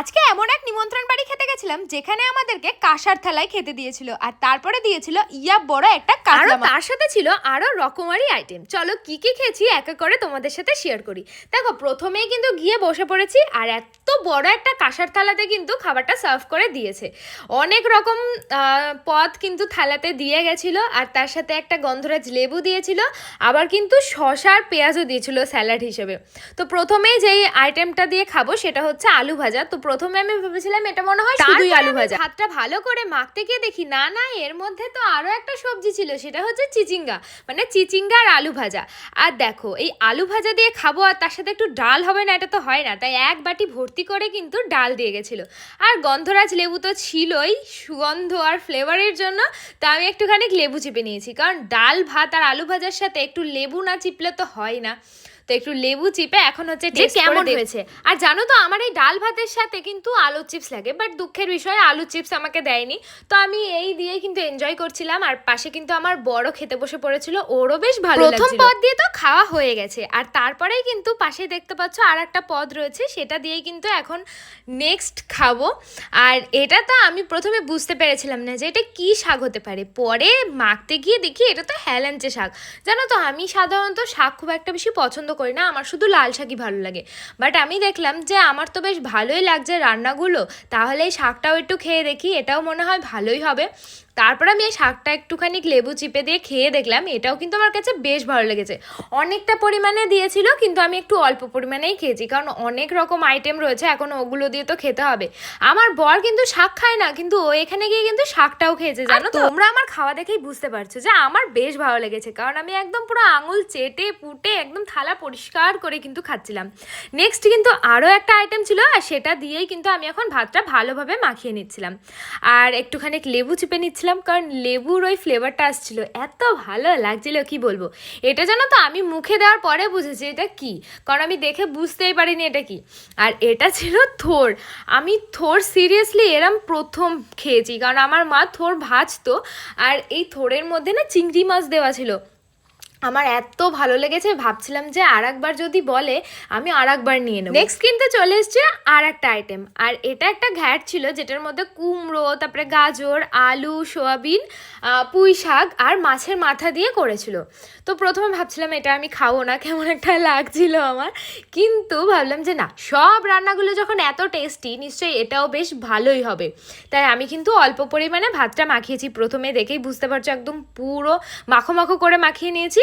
আজকে এমন এক নিমন্ত্রণ বাড়ি খেতে গেছিলাম যেখানে আমাদেরকে কাঁসার থালায় খেতে দিয়েছিল আর তারপরে দিয়েছিল ইয়া বড় একটা মাছ। তার সাথে ছিল আরও রকমারি আইটেম চলো কি কি খেয়েছি এক এক করে তোমাদের সাথে শেয়ার করি। দেখো প্রথমেই কিন্তু গিয়ে বসে পড়েছি আর এত বড় একটা কাঁসার থালাতে কিন্তু খাবারটা সার্ভ করে দিয়েছে। অনেক রকম পদ কিন্তু থালাতে দিয়ে গেছিল আর তার সাথে একটা গন্ধরাজ লেবু দিয়েছিল আবার কিন্তু শশা আর পেঁয়াজও দিয়েছিল স্যালাড হিসেবে। তো প্রথমেই যেই আইটেমটা দিয়ে খাব সেটা হচ্ছে আলু ভাজা। তো প্রথমে আমি ভেবেছিলাম এটা মনে হয় শুধুই আলু ভাজা। ভাতটা ভালো করে মাখতে গিয়ে দেখি না না এর মধ্যে তো আরও একটা সবজি ছিল সেটা হচ্ছে চিচিঙ্গা মানে চিচিঙ্গা আর আলু ভাজা। আর দেখো এই আলু ভাজা দিয়ে খাব আর তার সাথে একটু ডাল হবে না এটা তো হয় না তাই এক বাটি ভর্তি করে কিন্তু ডাল দিয়ে গেছিল। আর গন্ধরাজ লেবু তো ছিলই সুগন্ধ আর ফ্লেভারের জন্য তো আমি একটুখানি লেবু চিপে নিয়েছি। কারণ ডাল ভাত আর আলু ভাজার সাথে একটু লেবু না চিপলে তো হয় না। তো একটু লেবু চিপে এখন হচ্ছে যে টেস্ট কেমন হয়েছে? আর জানো তো আমার এই ডাল ভাতের সাথে কিন্তু আলু চিপস লাগে বাট দুঃখের বিষয়ে আলু চিপস আমাকে দেয়নি। তো আমি এই দিয়ে কিন্তু এনজয় করছিলাম আর পাশে কিন্তু আমার বড় খেতে বসে পড়েছিল ওরও বেশ ভালো প্রথম প্রথম পদ দিয়ে তো খাওয়া হয়ে গেছে। আর তারপরেই কিন্তু পাশে দেখতে পাচ্ছ আর একটা পদ রয়েছে সেটা দিয়েই কিন্তু এখন নেক্সট খাব। আর এটা তো আমি প্রথমে বুঝতে পেরেছিলাম না যে এটা কি শাক হতে পারে। পরে মাখতে গিয়ে দেখি এটা তো হেলেঞ্চে শাক। জানো তো আমি সাধারণত শাক খুব একটা বেশি পছন্দ করি না, আমার শুধু লাল শাকই ভালো লাগে। বাট আমি দেখলাম যে আমার তো বেশ ভালোই লাগছে রান্নাগুলো, তাহলে এই শাকটাও একটু খেয়ে দেখি, এটাও মনে হয় ভালোই হবে। তারপর আমি এই শাকটা একটুখানি লেবু চিপে দিয়ে খেয়ে দেখলাম এটাও কিন্তু আমার কাছে বেশ ভালো লেগেছে। অনেকটা পরিমাণে দিয়েছিল কিন্তু আমি একটু অল্প পরিমাণেই খেয়েছি কারণ অনেক রকম আইটেম রয়েছে এখন ওগুলো দিয়ে তো খেতে হবে। আমার বর কিন্তু শাক খায় না কিন্তু ও এখানে গিয়ে কিন্তু শাকটাও খেয়েছে জানো তো? তোমরা আমার খাওয়া দেখেই বুঝতে পারছ যে আমার বেশ ভালো লেগেছে কারণ আমি একদম পুরো আঙুল চেটে পুটে একদম থালা পরিষ্কার করে কিন্তু খাচ্ছিলাম। নেক্সট কিন্তু আরও একটা আইটেম ছিল আর সেটা দিয়েই কিন্তু আমি এখন ভাতটা ভালোভাবে মাখিয়ে নিচ্ছিলাম। আর একটুখানি লেবু চিপে নিচ্ছিলাম কারণ লেবুর ওই ফ্লেভারটা আসছিল। এত ভালো লাগছিল, কি বলব? এটা জানো তো, আমি মুখে দেওয়ার পরে বুঝেছি এটা কি? কারণ আমি দেখে বুঝতেই পারিনি এটা কি। আর এটা ছিল থোর। আমি থোর সিরিয়াসলি এরম প্রথম খেয়েছি, কারণ আমার মা থোর ভাজতো। আর এই থোরের মধ্যে না চিংড়ি মাছ দেওয়া ছিল। আমার এত ভালো লেগেছে, ভাবছিলাম যে আর একবার যদি বলে আমি আর একবার নিয়ে নেব। নেক্সট কিন্তু চলে এসছে আর একটা আইটেম আর এটা একটা ঘ্যাট ছিল যেটার মধ্যে কুমড়ো, তারপরে গাজর, আলু, সোয়াবিন পুঁই শাক আর মাছের মাথা দিয়ে করেছিল। তো প্রথমে ভাবছিলাম এটা আমি খাব না, কেমন একটা লাগছিল আমার। কিন্তু ভাবলাম যে না, সব রান্নাগুলো যখন এত টেস্টি নিশ্চয়ই এটাও বেশ ভালোই হবে। তাই আমি কিন্তু অল্প পরিমাণে ভাতটা মাখিয়েছি, প্রথমে দেখেই বুঝতে পারছ একদম পুরো মাখো মাখো করে মাখিয়ে নিয়েছি।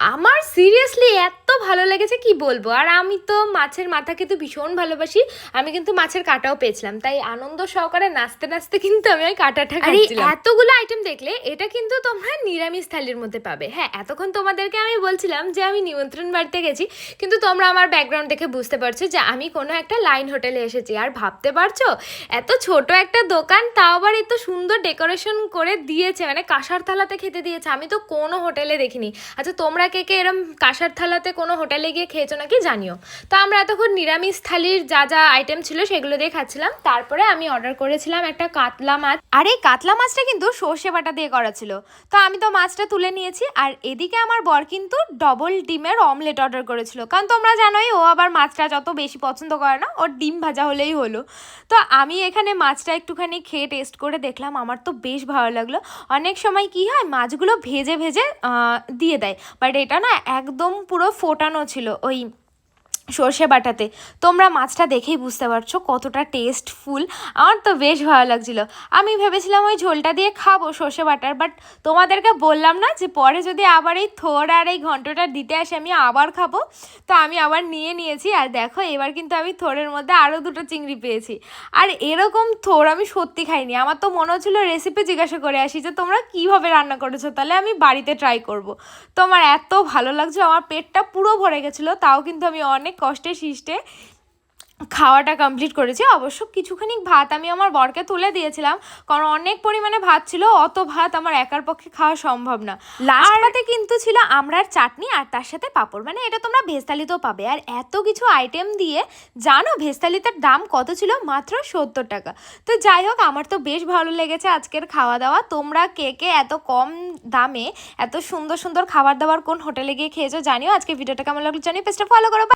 আমার সিরিয়াসলি এত ভালো লেগেছে কি বলব? আর আমি তো মাছের মাথা খেতে ভীষণ ভালোবাসি। আমি কিন্তু মাছের কাটাও পেয়েছিলাম। তাই আনন্দ সহকারে নাচতে নাচতে কিন্তু আমি ওই কাটাটা আর এতগুলো আইটেম দেখলে এটা কিন্তু তোমরা নিরামিষ থালির মধ্যে পাবে। হ্যাঁ এতক্ষণ তোমাদেরকে আমি বলছিলাম যে আমি নিমন্ত্রণ বাড়িতে গেছি। কিন্তু তোমরা আমার ব্যাকগ্রাউন্ড দেখে বুঝতে পারছ যে আমি কোনো একটা লাইন হোটেলে এসেছি। আর ভাবতে পারছ? এত ছোট একটা দোকান তাও আবার এত সুন্দর ডেকোরেশন করে দিয়েছে। মানে কাঁসার থালাতে খেতে দিয়েছে। আমি তো কোনো হোটেলে দেখিনি। আচ্ছা তোমরা কে কে এরম কাঁসার থালাতে কোনো হোটেলে গিয়ে খেয়েছো নাকি জানিও। তো আমরা এতক্ষণ নিরামিষ থালির যা যা আইটেম ছিল সেগুলো দিয়ে খাচ্ছিলাম। তারপরে আমি অর্ডার করেছিলাম একটা কাতলা মাছ। আর এই কাতলা মাছটা কিন্তু সর্ষে বাটা দিয়ে করা ছিল। তো আমি তো মাছটা তুলে নিয়েছি আর এদিকে আমার বর কিন্তু ডবল ডিমের অমলেট অর্ডার করেছিল। কারণ তোমরা জানোই, ও আবার মাছটা যত বেশি পছন্দ করে না, ওর ডিম ভাজা হলেই হলো। তো আমি এখানে মাছটা একটুখানি খেয়ে টেস্ট করে দেখলাম, আমার তো বেশ ভালো লাগল। অনেক সময় কি হয়, মাছগুলো ভেজে ভেজে দিয়ে দেয়। বাট এটা না একদম পুরো ফোটানো ছিল। ওই সর্ষে বাটাতে। তোমরা মাছটা দেখেই বুঝতে পারছ কতটা টেস্টফুল আমার তো বেশ ভালো লাগছিল। আমি ভেবেছিলাম ওই ঝোলটা দিয়ে খাব সর্ষে বাটার বাট তোমাদেরকে বললাম না যে পরে যদি আবার এই থোর আর এই ঘন্টটা দিতে আসে, আমি আবার খাব। তো আমি আবার নিয়ে নিয়েছি। আর দেখো, এবার কিন্তু আমি থোরের মধ্যে আরও দুটো চিংড়ি পেয়েছি। আর এরকম থোর আমি সত্যি খাইনি। আমার তো মনে হচ্ছিল রেসিপি জিজ্ঞাসা করে আসি যে, তোমরা কীভাবে রান্না করেছ? তাহলে আমি বাড়িতে ট্রাই করব। তোমার এত ভালো লাগছে আমার পেটটা পুরো ভরে গেছিল, তাও কিন্তু আমি অনেক কষ্টে শিষ্টে খাওয়াটা কমপ্লিট করেছি। অবশ্য কিছুখানি ভাত আমি আমার বরকে তুলে দিয়েছিলাম কারণ অনেক পরিমাণে ভাত ছিল অত ভাত আমার একার পক্ষে খাওয়া সম্ভব না। লাস্ট পাতে কিন্তু ছিল আমড়ার চাটনি আর তার সাথে পাঁপড়। মানে এটা তোমরা ভেস্তালিতেও পাবে। আর এত কিছু আইটেম দিয়ে জানো ভেস্তালিতার দাম কত ছিল? মাত্র সত্তর টাকা। তো যাই হোক আমার তো বেশ ভালো লেগেছে আজকের খাওয়া দাওয়া তোমরা কে কে এত কম দামে এত সুন্দর সুন্দর খাবার দাবার কোন হোটেলে গিয়ে খেয়েছো জানিও। আজকে ভিডিওটা কেমন লাগল জানিও। পেজটা ফলো করো।